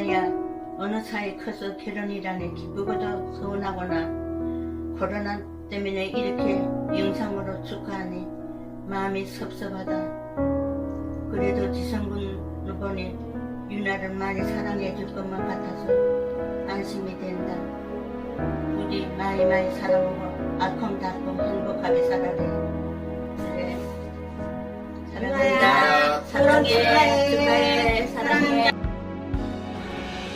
유나야 어느 사이 커서 결혼이라니 기쁘고도 서운하거나 코로나 때문에 이렇게 영상으로 축하하니 마음이 섭섭하다. 그래도 지성군 보니 유나를 많이 사랑해 줄 것만 같아서 안심이 된다. 부디 많이 많이 사랑하고 알콩달콩 행복하게 살아래. 그래. 사랑한다. 사랑해. 축하해. 사랑해.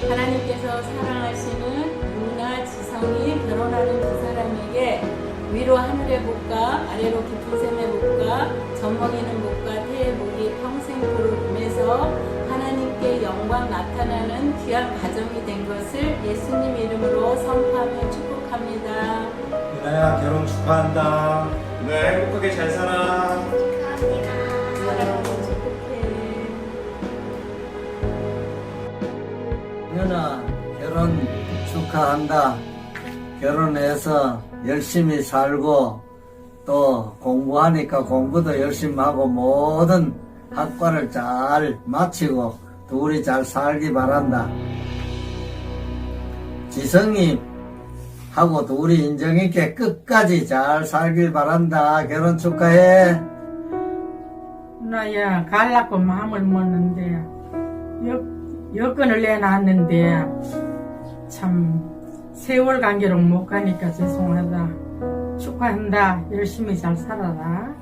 하나님께서 사랑하시는 누나 지성이 결혼하는 두 사람에게 위로 하늘의 복과 아래로 깊은 샘의 복과 젖먹이는 복과 태의 복이 평생 부르면서 하나님께 영광 나타나는 귀한 가정이 된 것을 예수님 이름으로 선포하며 축복합니다. 유나야 결혼 축하한다. 네, 행복하게 잘 살아. 결혼 축하한다. 결혼해서 열심히 살고 또 공부하니까 공부도 열심히 하고 모든 학과를 잘 마치고 둘이 잘 살기 바란다. 지성이 하고 둘이 인정 있게 끝까지 잘 살길 바란다. 결혼 축하해. 나야 갈라고 마음을 먹는데 여, 여건을 내놨는데 참 세월 관계로 못 가니까 죄송하다 축하한다 열심히 잘 살아라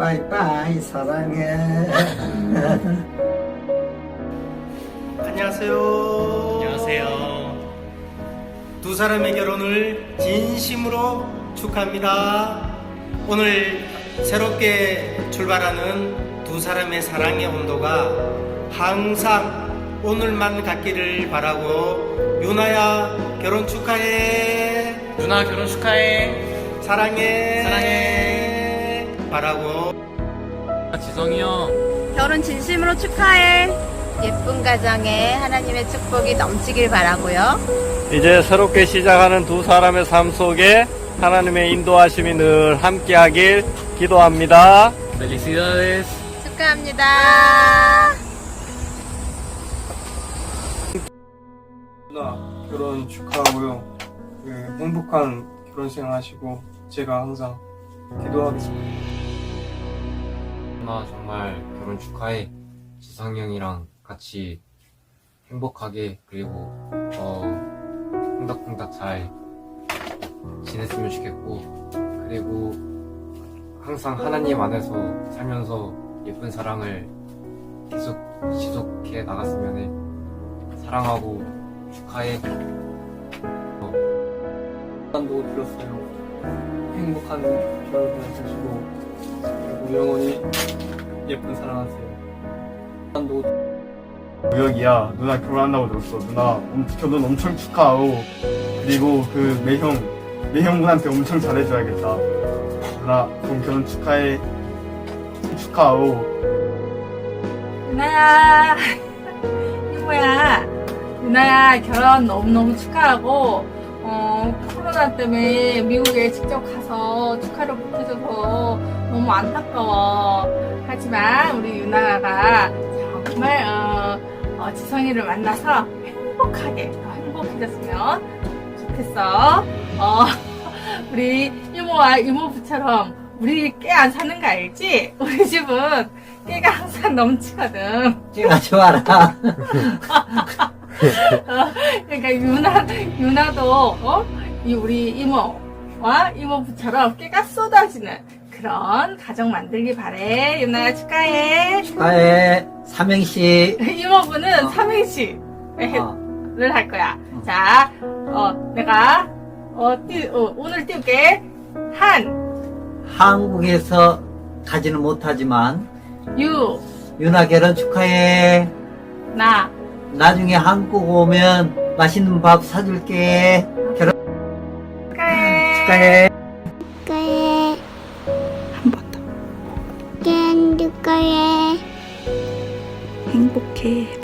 빠이빠이 사랑해. 안녕하세요. 안녕하세요. 두 사람의 결혼을 진심으로 축하합니다. 오늘 새롭게 출발하는 두 사람의 사랑의 온도가 항상 오늘만 갖기를 바라고 유나야 결혼 축하해. 누나 결혼 축하해. 사랑해. 사랑해. 바라고 지성이 형. 결혼 진심으로 축하해. 예쁜 가정에 하나님의 축복이 넘치길 바라고요. 이제 새롭게 시작하는 두 사람의 삶 속에 하나님의 인도하심이 늘 함께하길 기도합니다. Felicidades. 축하합니다. 누나 결혼 축하하고요. 그 행복한 결혼 생활 하시고 제가 항상 기도하겠습니다. 누나 정말 결혼 축하해. 지상이 형이랑 같이 행복하게 그리고 어 콩닥콩닥 잘 지냈으면 좋겠고 그리고 항상 하나님 안에서 살면서 예쁜 사랑을 계속 지속해 나갔으면 해. 사랑하고 축하해. 도 들었어요. 행복한 결혼 되시고 그리고 영원히 예쁜 사랑하세요. 도 우혁이야. 누나 결혼한다고 들었어. 누나 엄- 결혼 엄청 축하하고 그리고 그 매형 매형분한테 엄청 잘해줘야겠다. 누나 그럼 결혼 축하해. 축하하고. 유나야. 이모야 유나야 결혼 너무너무 축하하고 어, 코로나 때문에 미국에 직접 가서 축하를 못해줘서 너무 안타까워 하지만 우리 유나가 정말 어, 어, 지성이를 만나서 행복하게 더 행복해졌으면 좋겠어 어, 우리 이모와 이모부처럼 우리 깨 안 사는 거 알지? 우리 집은 깨가 항상 넘치거든. 찌가 좋아라. 어, 그러니까 유나 유나도 어? 이 우리 이모와 이모부처럼 깨가 쏟아지는 그런 가정 만들기 바래. 유나야 축하해. 축하해. 삼행시. 이모부는 어. 삼행시를 어, 할 거야. 자, 어 내가 어, 띄, 어 오늘 띄울게 한, 한국에서 가지는 못하지만 유, 유나 결혼 축하해. 나. 나중에 한국 오면 맛있는 밥 사줄게. 결혼 축하해. 거에 한 번 더. 깬 거에 행복해.